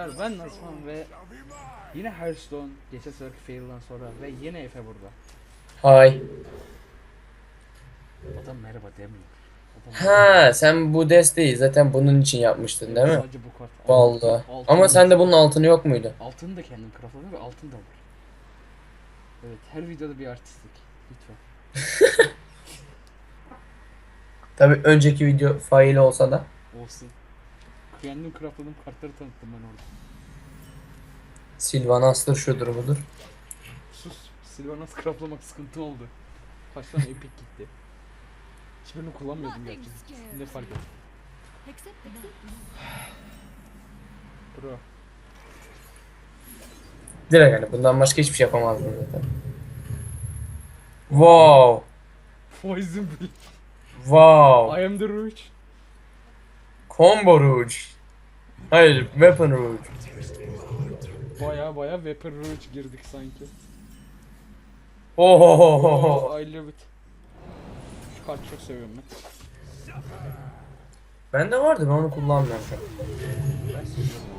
Arkadaşlar ben Nazman ve yine Hearthstone geçen seferki fail'dan sonra ve yine Efe burada. Hay. Adam merhaba demiyor. Adam Ha sen bu desteği zaten bunun için yapmıştın değil mi? Sadece bu kart. Vallahi. Altın- Ama sende bunun altını yok muydu? Altını da kendim craftladım ve altın da var. Evet her videoda bir artistlik. Lütfen. Tabi önceki video faili olsa da. Olsun. Kendim craftladığım kartları tanıttım ben orada. Sylvanas'tır şudur budur. Sus. Sylvanas craftlamak sıkıntı oldu. Kaç tane epic gitti. Hiçbirini kullanmıyordum gerçi. Ne fark etti? Except Bro. Direkt hani bundan başka hiçbir şey yapamazdın zaten. Wow. Poison. Wow. I am the Rouge. Combo Rouge. Hayır, Weapon Rouge. Baya baya Weapon Rouge girdik sanki. Ohohoho. Oh, I love it. Şu kartı çok seviyorum ben. Bende vardı ben onu kullanmıyorum şu an. Ben seviyorum.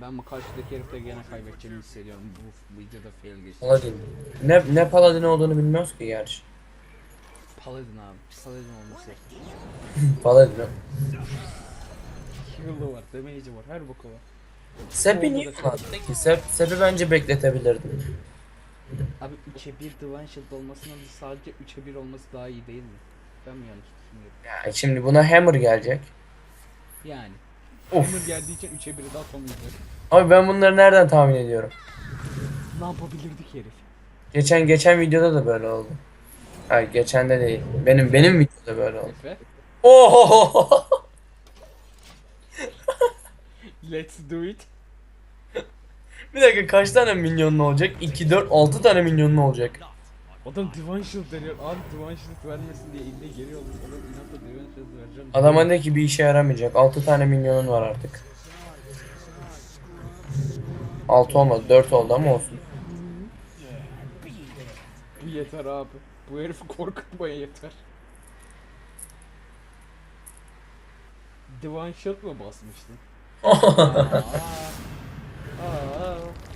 Ben bu karşıdaki herifle gene kaybedeceğimi hissediyorum. Bu videoda fail geçti. Paladin. Ne, ne Paladin olduğunu bilmiyoruz ki gerçi. Paladin abi. Paladin olması. Paladin. Heal'ı var, damage'i var, her boku var. Sep'i niye kullandın ki? Sep, Sep'i bence bekletebilirdim. Abi 3'e 1 Divine Shield olmasından da sadece 3'e 1 olması daha iyi değil mi? Ben mi yanlış düşünüyorum? Ya şimdi buna Hammer gelecek. Yani. Of. Hammer geldiği için 3'e 1'i daha atamayacak. Abi ben bunları nereden tahmin ediyorum? Ne yapabilirdik herif? Geçen geçen videoda da böyle oldu. Hayır geçen de değil. Benim benim videoda böyle oldu. Efe. Oho! Let's do it. Bir dakika kaç tane minyonlu olacak? 2 4 6 tane minyonlu olacak. Adam Divine Shield deniyor. Abi Divine Shield vermesin diye eline geri alıyor. Adam inatla Divine Shield vereceğim. Adam hani ki bir işe yaramayacak. 6 tane minyonun var artık. 6 olmadı 4 oldu ama olsun. Bu yeter abi. Bu herifi korkutmaya yeter. Divine Shield mı basmıştın?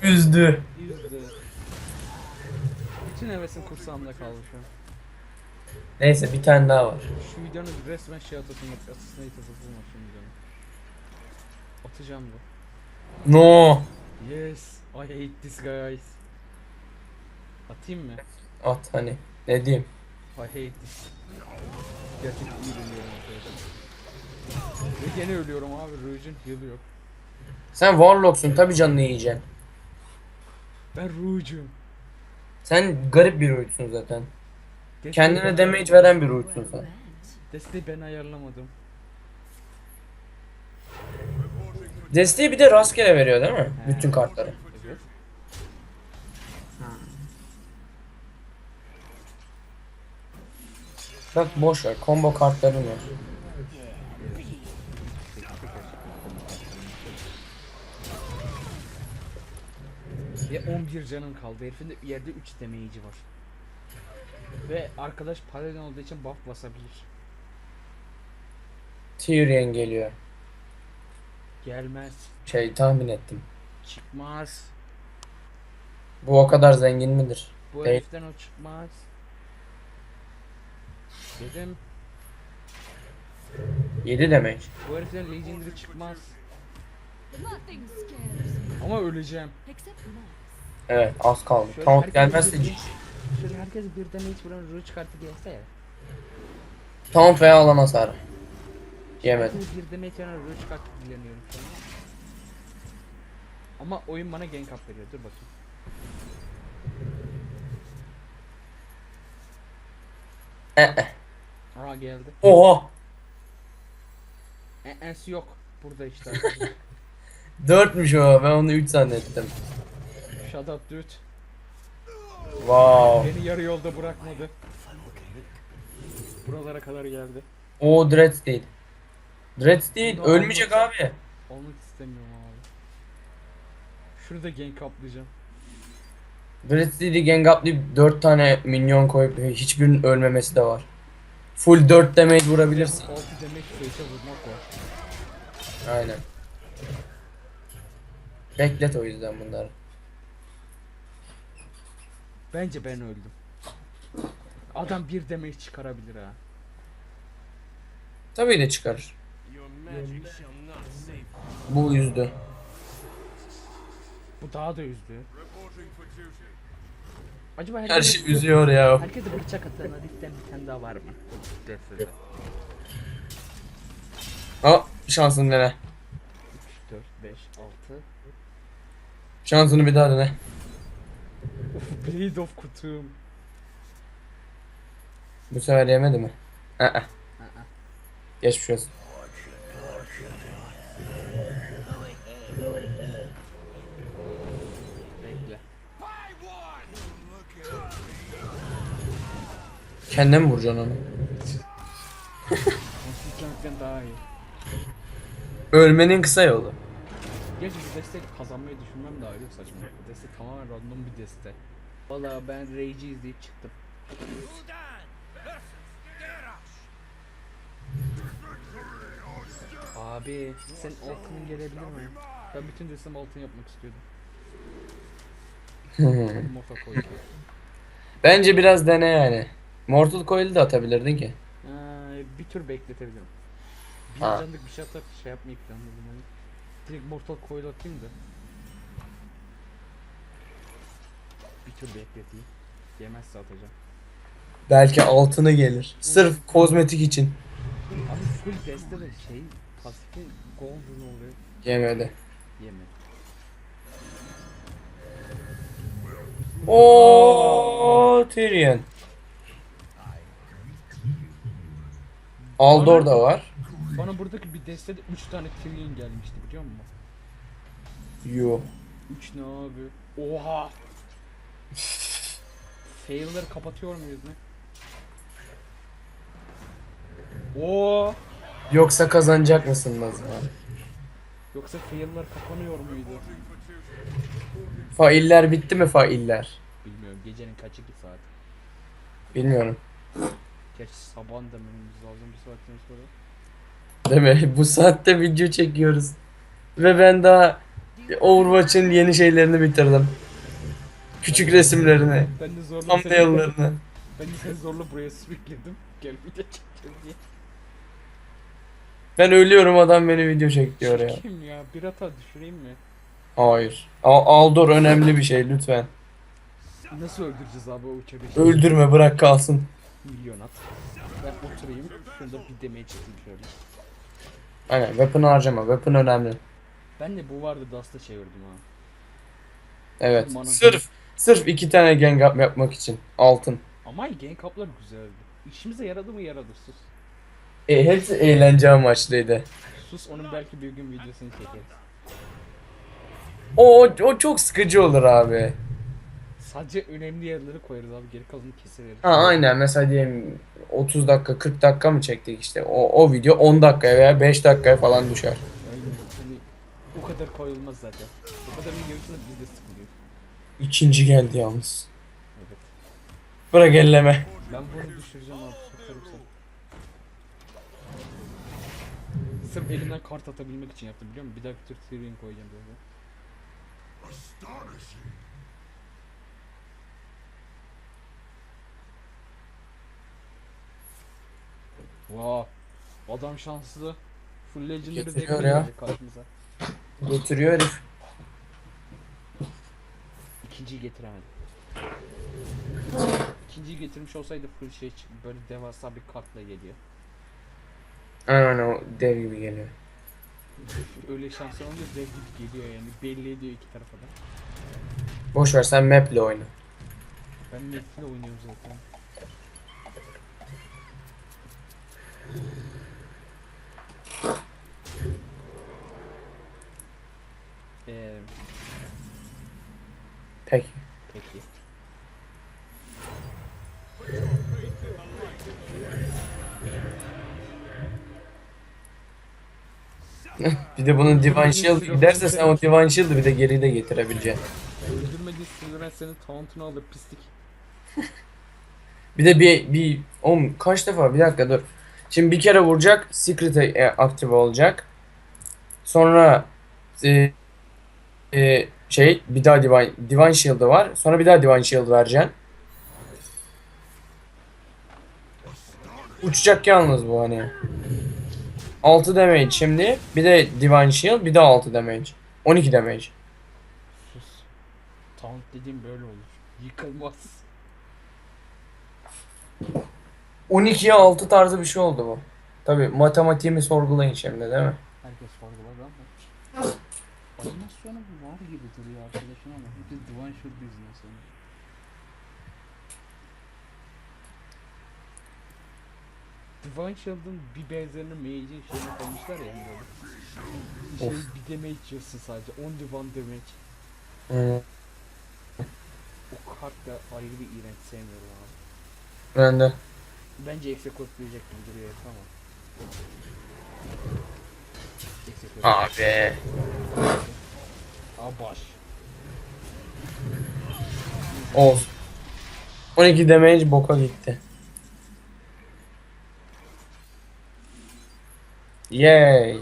Üzdü. Bütün hevesim kursağımda kaldı şu an. Neyse bir tane daha var. Şu videonun resmen şey atasım yok. Asasına atasım var şu videonun. Atacağım bu. No. Yes, I hate this guys. Atayım mı? At hani. Ne diyeyim? I hate this. Gerçekten iyi arkadaşlar. Ve gene ölüyorum abi. Rouge'un heal'ı yok. Sen Warlock'sun tabi canını yiyeceksin. Ben Rouge'um. Sen garip bir uyutsun zaten. Desteği Kendine ben- damage veren bir uyutsun sen. Desteği ben ayarlamadım. Desteği bir de rastgele veriyor değil mi? Bütün kartları. Evet. Bak boş ver. Combo kartların var. Ve 11 canın kaldı. Herifin de yerde 3 damage'i var. Ve arkadaş paladin olduğu için buff basabilir. Tyrion geliyor. Gelmez. Şey tahmin ettim. Çıkmaz. Bu o kadar zengin midir? Bu Değil. heriften o çıkmaz. Dedim 7 demek. bu heriften legendary çıkmaz. nothing scares me. Ama öleceğim. Except. Evet az kaldı. Şöyle Taunt herkes gelmezse bir- Şöyle herkes bir damage vuran rouge kartı gelse ya. Taunt veya alan hasarı. Yemedim. Herkes bir damage vuran rouge kartı dileniyorum şu an. Ama oyun bana gank up veriyor. Dur bakayım. Eh, eh. Aa geldi. Oha! E'si yok. Burada işte. 4'müş o. Ben onu 3 zannettim. Shut up dude. Wow. Beni yarı yolda bırakmadı. Buralara kadar geldi. O Dread değil. Dread değil. No, Ölmeyecek abi. Olmak istemiyorum abi. Şurada gank uplayacağım. Blitz'i gang uplayıp 4 tane minyon koyup hiçbirinin ölmemesi de var. Full 4 damage vurabilirsin. 6 demek face'e vurmak var. Aynen. Beklet o yüzden bunları. Bence ben öldüm. Adam bir demek çıkarabilir ha. Tabii de çıkarır. Bu yüzdü. Bu daha da üzdü. Acaba Her herkese, şey üzüyor ya. herkese bıçak atan Arif'ten bir tane daha var mı? Destede. Ha şansını dene. 3, 4, 5, 6. Şansını bir daha dene. Blade of kutum. Bu sefer yemedi mi? Aa. Geçmiş olsun. Bekle. Kendine mi vuracaksın onu? Konfliklemekten daha iyi. Ölmenin kısa yolu. Gerçi bu destek kazanmayı düşünmem daha iyi saçma. Bu destek tamamen random bir destek. Valla ben Rage'i izleyip çıktım. Abi sen altının gelebilir mi? Ben bütün destem altın yapmak istiyordum. Mofa koydum. Bence biraz dene yani. Mortal Coil'i de atabilirdin ki. Ee, bir tür bekletebilirim. Bir Ha. canlık bir şey atar şey yapmayı planladım. Hani. Direkt Mortal Coil atayım da. Bir tür bekleteyim. Yemezse atacağım. Belki altını gelir. Sırf kozmetik için. Abi full deste de şey pasifi golden oluyor. Yemedi. Yemedi. Oo Tyrion. Aldor da var. Bana buradaki bir destede 3 tane Tyrion gelmişti biliyor musun? Yo. 3 ne abi? Oha! Fail'ları kapatıyor muyuz ne? Oo! Yoksa kazanacak mısın Nazım abi? Yoksa fail'lar kapanıyor muydu? Failler bitti mi failler? Bilmiyorum gecenin kaçı ki saat? Bilmiyorum. Gerçi sabahın dememiz lazım bir saatten sonra. Değil mi? Bu saatte video çekiyoruz. Ve ben daha Overwatch'ın yeni şeylerini bitirdim. Küçük resimlerini, Ben de zorla thumbnail'larını. ben de seni zorla buraya sürükledim. Gel video çekeceğiz diye. Ben ölüyorum adam beni video çekiyor ya. Kim ya? Bir hata düşüreyim mi? Hayır. Al- Aldor önemli bir şey lütfen. Nasıl öldüreceğiz abi o uça beşi? Öldürme bırak kalsın. Milyon at. Ben oturayım. Şurada bir demeye çıkayım şöyle. Aynen weapon harcama. Weapon önemli. Ben de bu vardı Dust'a çevirdim ha. Evet. Bana- Sırf sırf iki tane gang up yapmak için. Altın. Ama Gang Up'lar güzeldi. İşimize yaradı mı yaradı sus. E, hepsi eğlence amaçlıydı. Sus onun belki bir gün videosunu çekeriz. O, o çok sıkıcı olur abi. Sadece önemli yerleri koyarız abi geri kalanını keseriz. Ha aynen mesela diyelim 30 dakika 40 dakika mı çektik işte o, o video 10 dakikaya veya 5 dakikaya falan düşer. Aynen. Hani o kadar koyulmaz zaten. O kadarını görürseniz biz de sıkılıyor. İkinci geldi yalnız. Evet. Bırak elleme. Ben bunu düşüreceğim abi sokarım sana. Sırf elimden kart atabilmek için yaptım biliyor musun? Bir dakika Türk koyacağım böyle. Vaa. Adam şanslı. Full Legendary deck Getiriyor ya. gelecek karşımıza. Götürüyor herif. İkinciyi getiremedim. İkinciyi getirmiş olsaydı full şey çık- böyle devasa bir kartla geliyor. Aynen o dev gibi geliyor. Öyle şanslar olunca dev gibi geliyor yani belli ediyor iki tarafa da. Boş ver sen maple oyna. Ben Metin'le oynuyorum zaten. Peki. peki. Bir de bunun Divine Shield giderse sen o Divine Shield'ı bir de geri de getirebileceksin. Öldürmediğin sinirlen senin taunt'unu alır pislik. Bir de bir bir oğlum kaç defa bir dakika dur. Şimdi bir kere vuracak secret e, aktive olacak. Sonra e, e, şey bir daha divine, divine shield'ı var. Sonra bir daha divine shield vereceksin. Uçacak yalnız bu hani. 6 damage şimdi. Bir de divine shield bir de 6 damage. 12 damage. Sus. Taunt dediğim böyle olur. Yıkılmaz. 12'ye 6 tarzı bir şey oldu bu. Tabi matematiğimi sorgulayın şimdi değil mi? Herkes sorguladı ama. Animasyonu var gibi duruyor arkadaşın ama. Bir de Divine Shield yüzünden sonra. Divine Shield'ın bir benzerini Mage'in şeyine koymuşlar ya böyle. Şey bir damage yiyorsun sadece. 10 divine damage. O kart da ayrı bir iğrenç sevmiyorum abi. Ben de. Bence executlayacak gibi duruyor tamam. Execute. Abi. Aa baş. Olsun. 12 damage boka gitti. Yay.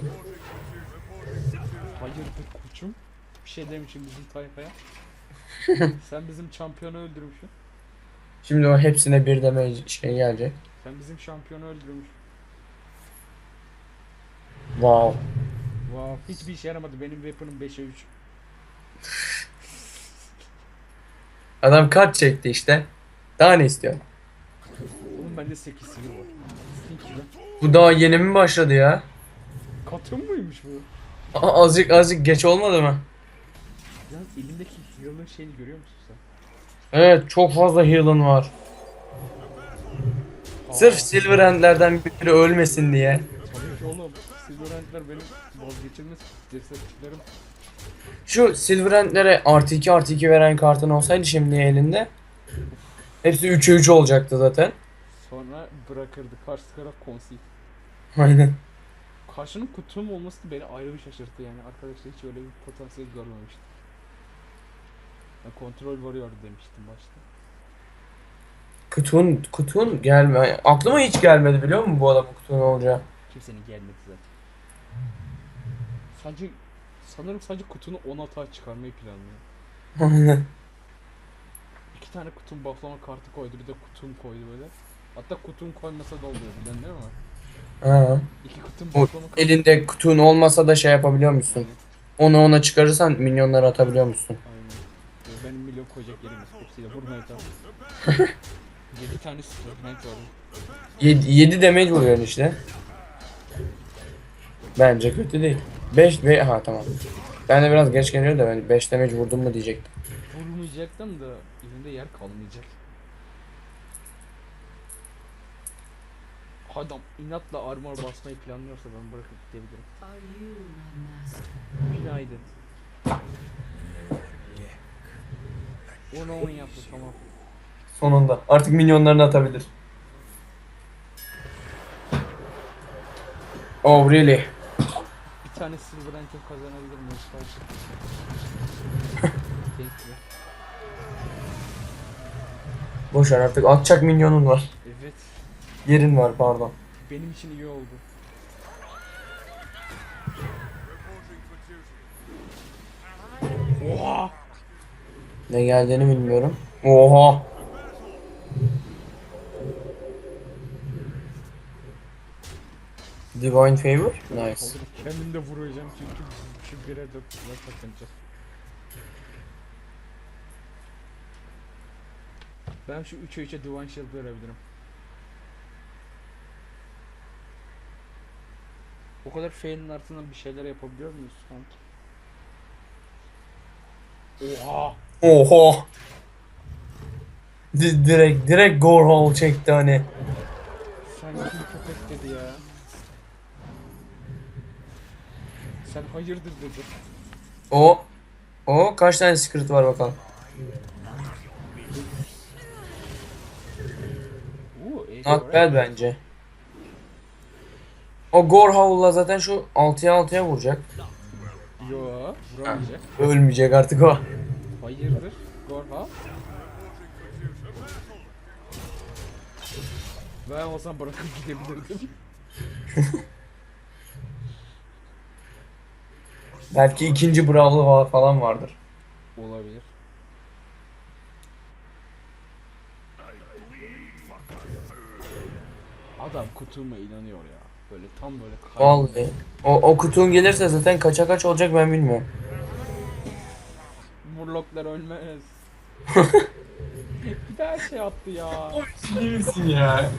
Hayırdır koçum? Bir şey demişim bizim tayfaya. Sen bizim şampiyonu öldürmüşsün. Şimdi o hepsine bir damage şey gelecek. Sen bizim şampiyonu öldürmüşsün. Wow. Wow. Hiçbir işe yaramadı. Benim weapon'ım 5'e 3. Adam kart çekti işte. Daha ne istiyor? Oğlum bende 8 sivil var. Bu daha yeni mi başladı ya? Katın mıymış bu? Aa, azıcık azıcık geç olmadı mı? Yalnız elimdeki heal'ın şeyini görüyor musun sen? Evet çok fazla heal'ın var. Sırf Aa, Silver Hand'lerden biri ölmesin diye. Tabii ki oğlum. Silverhand'ler benim vazgeçilmez cesetçilerim. Şu Silver Hand'lere artı 2 artı 2 veren kartın olsaydı şimdi elinde. Hepsi 3'e 3 olacaktı zaten. Sonra bırakırdı. Karşı taraf konsil. Aynen. Karşının kutum olması da beni ayrı bir şaşırttı yani. Arkadaşlar hiç öyle bir potansiyel görmemiştim. Ben kontrol varıyor demiştim başta. Kutun, kutun gelme. Aklıma hiç gelmedi biliyor musun bu adamın kutun olacağı? Kimsenin gelmedi zaten. Sadece sanırım sadece kutunu 10 hata çıkarmayı planlıyor. Aynen. İki tane kutum bufflama kartı koydu bir de kutum koydu böyle. Hatta kutum koymasa da oluyor bilen değil mi? Ha. İki kutum O bufflama kartı. elinde kutun olmasa da şey yapabiliyor musun? Onu ona çıkarırsan minyonları atabiliyor musun? Aynen. Ee, Benim milyon koyacak yerim yok. Hepsiyle vurmaya tamam. 7 tane Superman var. 7, 7 damage vuruyorsun işte. Bence kötü değil. 5 ve ha tamam. Ben de biraz geç geliyor da ben 5 damage vurdum mu diyecektim. Vurmayacaktım da elimde yer kalmayacak. Adam inatla armor basmayı planlıyorsa ben bırakıp gidebilirim. Günaydın. Onu on yaptı tamam. Sonunda. Artık minyonlarını atabilir. Oh really? Bir tane Silver Anthem kazanabilir miyiz? Karşı. Thank you. Boş ver artık atacak minyonun var. Evet. Yerin var pardon. Benim için iyi oldu. Oha! Ne geldiğini bilmiyorum. Oha. Divine Favor? Nice. Kendim de vuracağım çünkü şu bire sıra takınacağız. Ben şu 3'e 3'e Divine Shield verebilirim. O kadar fail'in altından bir şeyler yapabiliyor muyuz sanki? Oha! Oha. Di- direkt direkt gore hole çekti hani. Sen kim köpek dedi ya. Sen hayırdır dedi. O o kaç tane secret var bakalım. Oo, Not bad bence. O gore hole'la zaten şu 6'ya 6'ya vuracak. Yo, vuramayacak. Ölmeyecek artık o. Hayır. Hayırdır? Gorha? Ben olsam bırakıp gidebilirdim. Belki ikinci Brawl'ı falan vardır. Olabilir. Adam kutuma inanıyor ya. Böyle tam böyle Vallahi. O, o kutun gelirse zaten kaça kaç olacak ben bilmiyorum. Murloklar ölmez. bir daha şey attı ya. İyi misin ya?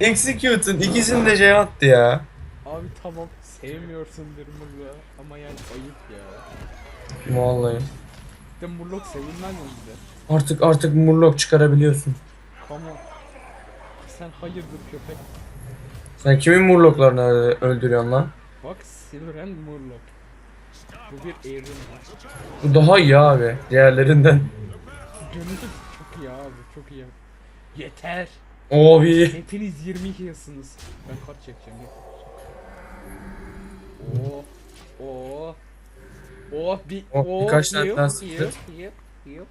Execute'un ikisini de şey attı ya. Abi tamam sevmiyorsundur Murlok'u ama yani ayıp ya. Vallahi. Bir de Murlok sevilmez mi bize? Artık artık Murloc çıkarabiliyorsun. Come on. Sen hayırdır köpek? Sen kimin Murloc'larını ö- öldürüyorsun lan? Bak Silverhand Murloc. Bu bir evrim. Bu daha iyi abi diğerlerinden. Çok iyi abi çok iyi. Yeter. Abi. Hepiniz 22 yılsınız. Ben kart çekeceğim. Oo. Oo. Oh bir Oh, oh, birkaç tane heal, daha heal, secret. heal, heal.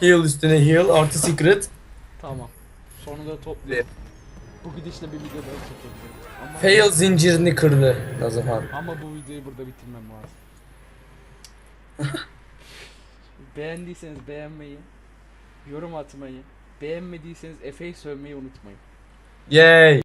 Heal üstüne heal artı secret. Tamam. Sonunda topluyorum. Bu gidişle bir video daha çekebilirim. Ama, Fail zincirini kırdı Nazahan. ama bu videoyu burada bitirmem lazım. Beğendiyseniz beğenmeyi, yorum atmayı, beğenmediyseniz Efe'yi sövmeyi unutmayın. Yay.